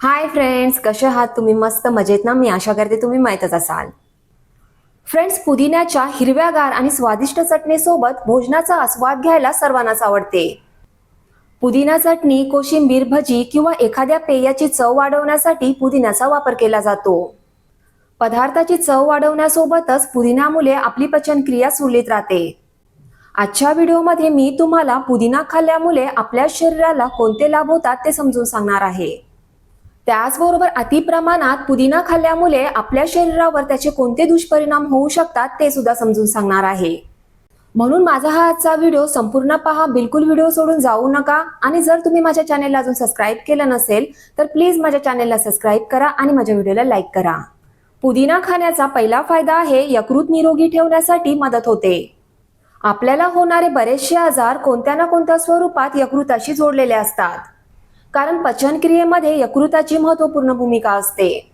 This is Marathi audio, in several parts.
हाय फ्रेंड्स कसे आहात तुम्ही? मस्त मजेत ना? मी आशा करते तुम्ही माहीतच असाल. फ्रेंड्स पुदिन्याच्या हिरव्यागार आणि स्वादिष्ट चटणीसोबत भोजनाचा आस्वाद घ्यायला सर्वांनाच आवडते. पुदिना चटणी कोशिंबीर भजी किंवा एखाद्या पेयाची चव वाढवण्यासाठी पुदिन्याचा वापर केला जातो. पदार्थाची चव वाढवण्यासोबतच पुदिन्यामुळे आपली पचनक्रिया सुरळीत राहते. आजच्या व्हिडिओमध्ये मी तुम्हाला पुदिना खाल्ल्यामुळे आपल्या शरीराला कोणते लाभ होतात ते समजून सांगणार आहे. त्याचबरोबर अति प्रमाणात पुदिना खाल्ल्यामुळे आपल्या शरीरावर त्याचे कोणते दुष्परिणाम होऊ शकतात ते सुद्धा समजून सांगणार आहे. म्हणून माझा हा आजचा व्हिडिओ संपूर्ण पहा. बिलकुल व्हिडिओ सोडून जाऊ नका. आणि जर तुम्ही माझ्या चॅनेलला अजून सबस्क्राईब केलं नसेल तर प्लीज माझ्या चॅनेलला सबस्क्राईब करा आणि माझ्या व्हिडिओला लाईक करा. पुदिना खाण्याचा पहिला फायदा आहे यकृत निरोगी ठेवण्यासाठी मदत होते. आपल्याला होणारे बरेचसे आजार कोणत्या ना कोणत्या स्वरूपात यकृताशी जोडलेले असतात. कारण पचनक्रियेमध्ये यकृताची महत्त्वपूर्ण भूमिका असते.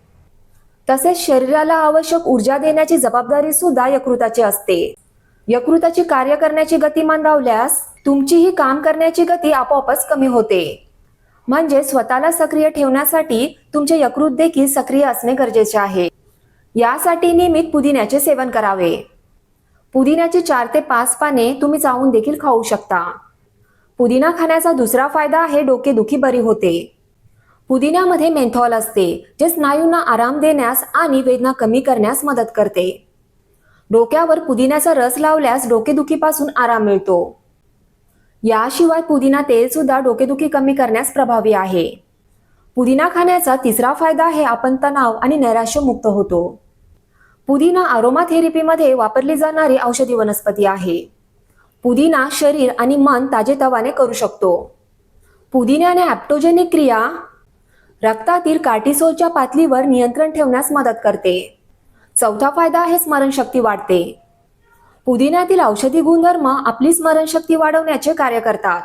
तसेच शरीराला आवश्यक ऊर्जा देण्याची जबाबदारी सुद्धा यकृताची असते. यकृताची कार्य करण्याची गती मंदावल्यास तुमचीही काम करण्याची गती आपोआपच कमी होते. म्हणजे स्वतःला सक्रिय ठेवण्यासाठी तुमचे यकृत देखील सक्रिय असणे गरजेचे आहे. यासाठी नियमित पुदिन्याचे सेवन करावे. पुदिन्याची चार ते पाच पाने तुम्ही चावून देखील खाऊ शकता. पुदिना खाण्याचा दुसरा फायदा आहे डोकेदुखी बरी होते. पुदिन्यामध्ये मेंथॉल असते जे स्नायूंना आराम देण्यास आणि वेदना कमी करण्यास मदत करते. डोक्यावर पुदिन्याचा रस लावल्यास डोकेदुखीपासून आराम मिळतो. याशिवाय पुदिना तेल सुद्धा डोकेदुखी कमी करण्यास प्रभावी आहे. पुदिना खाण्याचा तिसरा फायदा आहे आपण तणाव आणि नैराश्य मुक्त होतो. पुदिना आरोमा थेरपीमध्ये वापरली जाणारी औषधी वनस्पती आहे. पुदिना शरीर आणि मन ताजेतवाने करू शकतो. पुदिन्याने ॲप्टोजेनिक क्रिया रक्तातील कार्टिसोलच्या पातळीवर नियंत्रण ठेवण्यास मदत करते. चौथा फायदा आहे स्मरणशक्ती वाढते. पुदिन्यातील औषधी गुणधर्म आपली स्मरणशक्ती वाढवण्याचे कार्य करतात.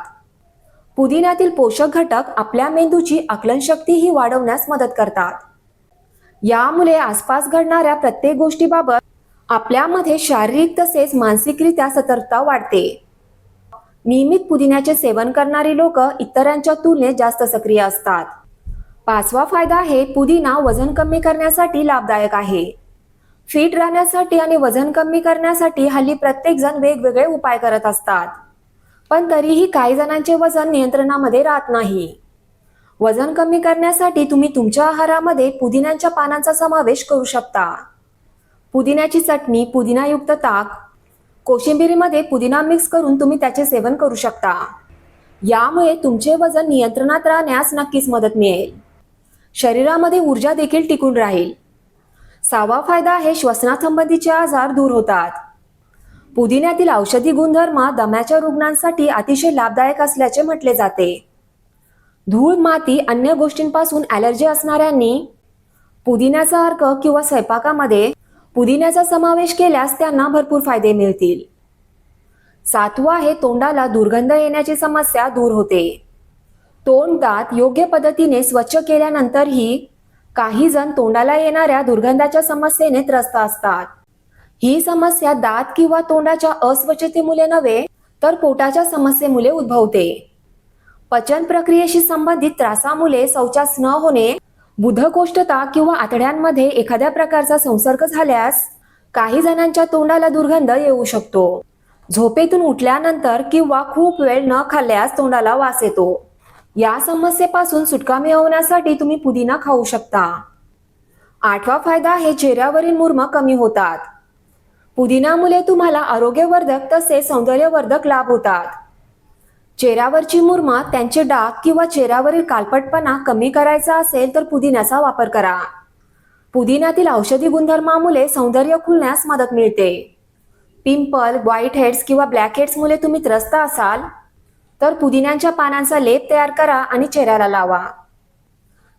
पुदिन्यातील पोषक घटक आपल्या मेंदूची आकलनशक्तीही वाढवण्यास मदत करतात. यामुळे आसपास घडणाऱ्या प्रत्येक गोष्टीबाबत आपल्यामध्ये शारीरिक तसेच मानसिकरित्या सतर्कता वाढते. नियमित पुदिन्याचे सेवन करणारी लोक इतरांच्या तुलनेत जास्त सक्रिय असतात. पाचवा फायदा आहे पुदिना वजन कमी करण्यासाठी लाभदायक आहे. फिट राहण्यासाठी आणि वजन कमी करण्यासाठी हल्ली प्रत्येक जण वेगवेगळे उपाय करत असतात. पण तरीही काही जणांचे वजन नियंत्रणामध्ये राहत नाही. वजन कमी करण्यासाठी तुम्ही तुमच्या आहारामध्ये पुदिन्याच्या पानांचा समावेश करू शकता. पुदिन्याची चटणी पुदिनायुक्त ताक कोशिंबिरीमध्ये पुदिना मिक्स करून तुम्ही त्याचे सेवन करू शकता. यामुळे तुमचे वजन नियंत्रणात राहण्यास नक्कीच मदत मिळेल. शरीरामध्ये ऊर्जा देखील टिकून राहील. सावा फायदा हे श्वसनासंबंधीचे आजार दूर होतात. पुदिन्यातील औषधी गुणधर्म दम्याच्या रुग्णांसाठी अतिशय लाभदायक असल्याचे म्हटले जाते. धूळ माती अन्य गोष्टींपासून ॲलर्जी असणाऱ्यांनी पुदिन्याचा अर्क किंवा स्वयंपाकामध्ये पुदिन्याचा समावेश केल्यास त्यांना भरपूर फायदे मिळतील. सातवा आहे तोंडाला दुर्गंध येण्याची समस्या दूर होते. तोंड दात योग्य पद्धतीने स्वच्छ केल्यानंतरही काही जण तोंडाला येणाऱ्या दुर्गंधाच्या समस्येने त्रस्त असतात. ही समस्या दात किंवा तोंडाच्या अस्वच्छतेमुळे नव्हे तर पोटाच्या समस्येमुळे उद्भवते. पचन प्रक्रियेशी संबंधित त्रासामुळे शौचास न होणे बुधकोष्ठता किंवा आतड्यांमध्ये एखाद्या प्रकारचा संसर्ग झाल्यास काही जणांच्या तोंडाला दुर्गंध येऊ शकतो. झोपेतून उठल्यानंतर किंवा खूप वेळ न खाल्ल्यास तोंडाला वास येतो. या समस्येपासून सुटका मिळवण्यासाठी तुम्ही पुदिना खाऊ शकता. आठवा फायदा हे चेहऱ्यावरील मुर्म कमी होतात. पुदिनामुळे तुम्हाला आरोग्यवर्धक तसेच सौंदर्यवर्धक लाभ होतात. चेहऱ्यावरची मुरमा त्यांचे डाग किंवा चेहऱ्यावरील कालपटपणा कमी करायचा असेल तर पुदिन्याचा वापर करा. पुदिन्यातील औषधी गुणधर्मामुळे सौंदर्य खुलण्यास मदत मिळते. पिंपल व्हाईट हेड्स किंवा ब्लॅक हेड्समुळे तुम्ही त्रस्त असाल तर पुदिन्याच्या पानांचा लेप तयार करा आणि चेहऱ्याला लावा.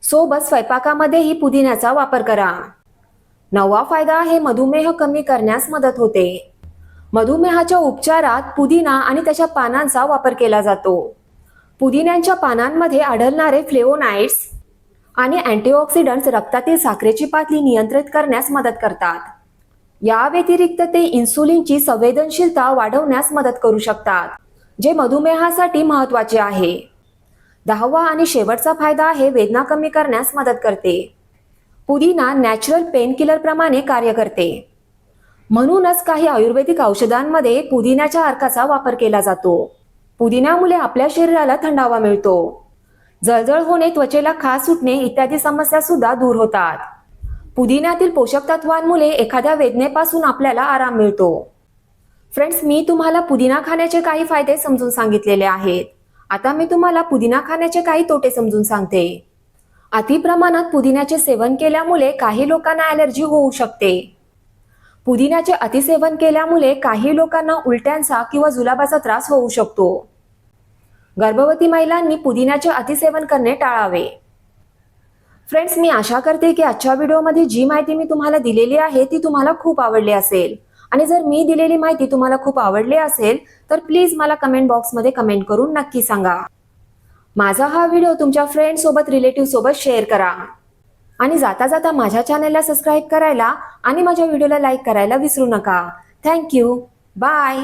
सोबत स्वयंपाकामध्येही पुदिन्याचा वापर करा. नवा फायदा हे मधुमेह कमी करण्यास मदत होते. मधुमेहाच्या उपचारात पुदिना आणि त्याच्या पानांचा वापर केला जातो. पुदिन्यांच्या पानांमध्ये आढळणारे फ्लेवोनाइड्स आणि अँटीऑक्सिडंट्स रक्तातील साखरेची पातळी नियंत्रित करण्यास मदत करतात. या व्यतिरिक्त ते इन्सुलिनची संवेदनशीलता वाढवण्यास मदत करू शकतात जे मधुमेहासाठी महत्त्वाचे आहे. दहावा आणि शेवटचा फायदा आहे वेदना कमी करण्यास मदत करते. पुदिना नॅचरल पेनकिलरप्रमाणे प्रमाणे कार्य करते. म्हणूनच काही आयुर्वेदिक औषधांमध्ये पुदिन्याच्या अर्काचा वापर केला जातो. पुदिन्यामुळे आपल्या शरीराला थंडावा मिळतो. जळजळ होणे त्वचेला खास सुटणे इत्यादी समस्या सुद्धा दूर होतात. पुदिन्यातील पोषक तत्वांमुळे एखाद्या वेदनेपासून आपल्याला आराम मिळतो. फ्रेंड्स मी तुम्हाला पुदिना खाण्याचे काही फायदे समजून सांगितलेले आहेत. आता मी तुम्हाला पुदिना खाण्याचे काही तोटे समजून सांगते. अति प्रमाणात पुदिन्याचे सेवन केल्यामुळे काही लोकांना ॲलर्जी होऊ शकते. पुदिन्याचे अतिसेवन केल्यामुळे काही लोकांना उलट्यांचा किंवा जुलाबाचा त्रास होऊ शकतो. गर्भवती महिलांनी पुदिन्याचे अतिसेवन करणे टाळावे. फ्रेंड्स मी आशा करते की आजच्या व्हिडिओमध्ये जी माहिती मी तुम्हाला दिलेली आहे ती तुम्हाला खूप आवडली असेल. आणि जर मी दिलेली माहिती तुम्हाला खूप आवडली असेल तर प्लीज मला कमेंट बॉक्समध्ये कमेंट करून नक्की सांगा. माझा हा व्हिडिओ तुमच्या फ्रेंड सोबत रिलेटिव्ह सोबत शेअर करा. आणि जाता जाता माझ्या चॅनलला सबस्क्राईब करायला आणि माझ्या व्हिडिओला लाईक करायला विसरू नका. Thank you bye